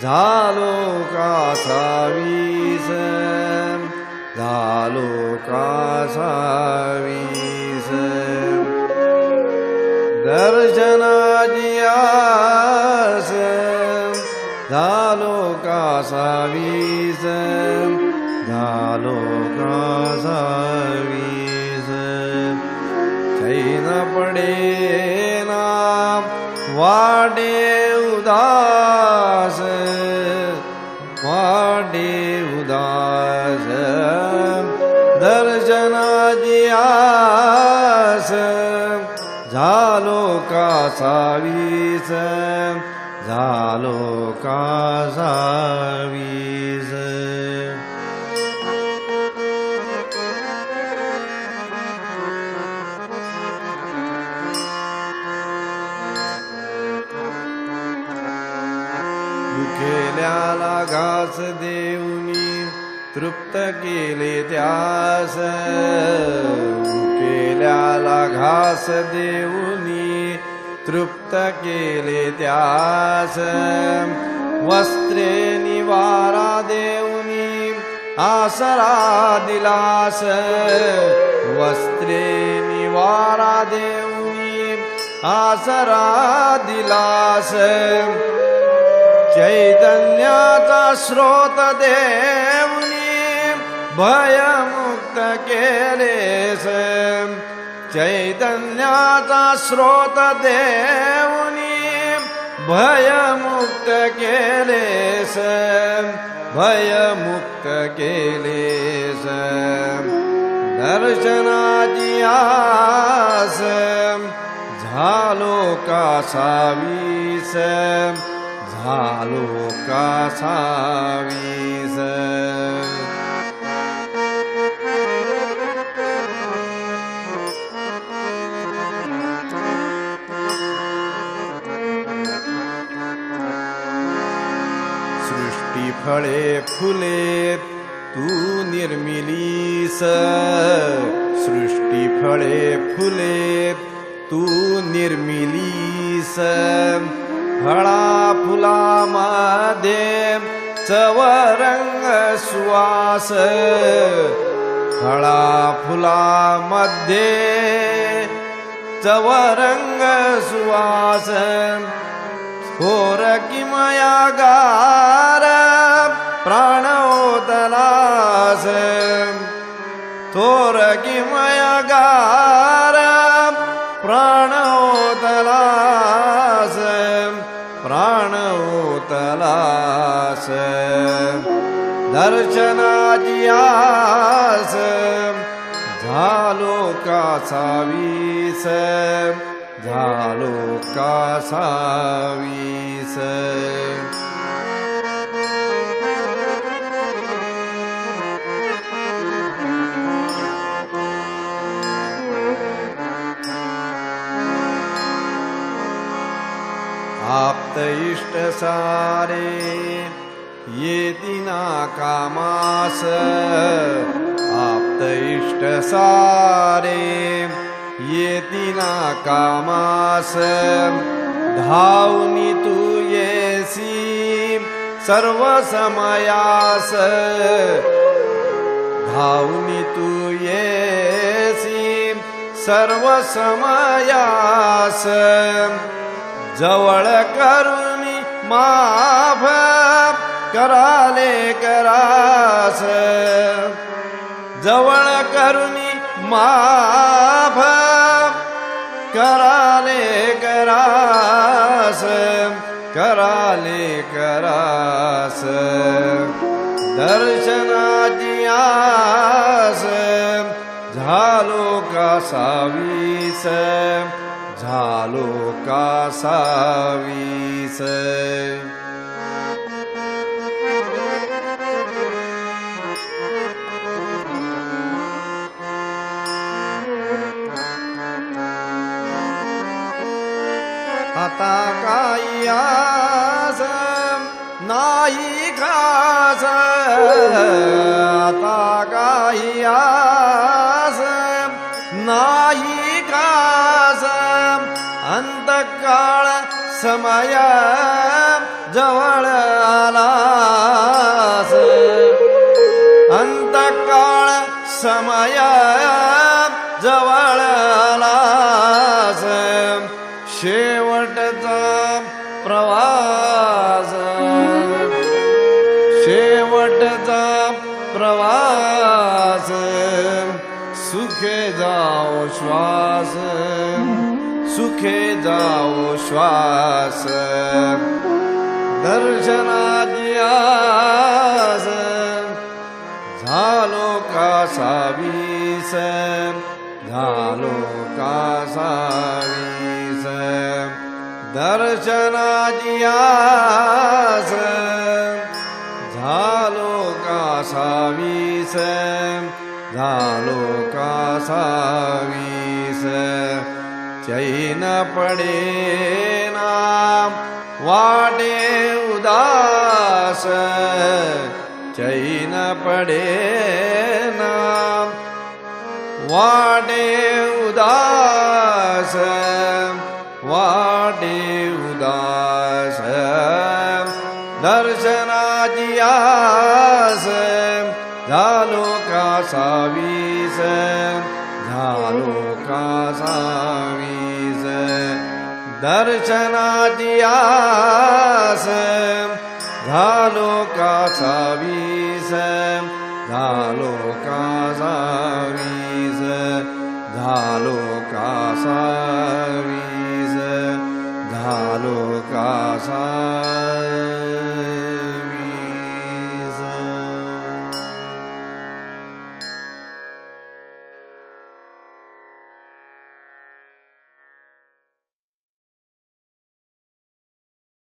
झालो कासावीस झालो कासावीस दर्शनाची आस झालो कासावीस झालो कासावीस चैन पडे ना वाडे उदास वाडे उदास दर्शनाची आस झालो कासावीस झालो कासावीस दुखेल्याला घास देऊनी तृप्त केले त्यास. केल्याला घास देऊनी तृप्त केले त्यास. वस्त्रे निवारा देऊनी आसरा दिलास. वस्त्रे निवारा देऊनी आसरा दिलास. चैतन्या स्रोत देवनी भय मुक्त के चैतन्याचा श्रोत देवनी भय मुक्त के भय मुक्त के दर्शनाजियास झालो का सावी से लोका सावीस सृष्टिफले फुले तू निर्मिलीस। सृष्टिफले फुले तू निर्मिलीस। फळा फुलामध्ये चवरंग सुवास. फळा फुलामध्ये चवरंग सुवास. थोर किमया गार प्राणोदलास. थोर किमया गार ओतलास दर्शनाची आस झालो कासावीस झालो कासावीस आप्त इष्ट सारे येति नाकामास आप्त इष्टसारे येति नाकामास धावनि तु येसि सर्वसमयास। धावनि तु येसि सर्वसमयास। जवळ करुणि माभ कराले करास. जवळ करुणी माफ कराले करास कराले करास. दर्शनाची आस झालो कासावीस झालो कासावीस आता काही आस नाही खास. आता काही आस नाही खास. अंतकाळ समय जवळ आलास. अंतकाळ समय प्रवास. शेवटचा प्रवास. सुखे जाओ श्वास. सुखे जाओ श्वास. दर्शनाद्यास झालो का सावीस? झालो का दर्शनाजियास लो का साविस लो चैन पडे नाम वाटे उदास। चैन पडे नाम वाटे उदास। ध लो का साविष ध लो का सारीस दर्शनादिविो का सारीस ध लो का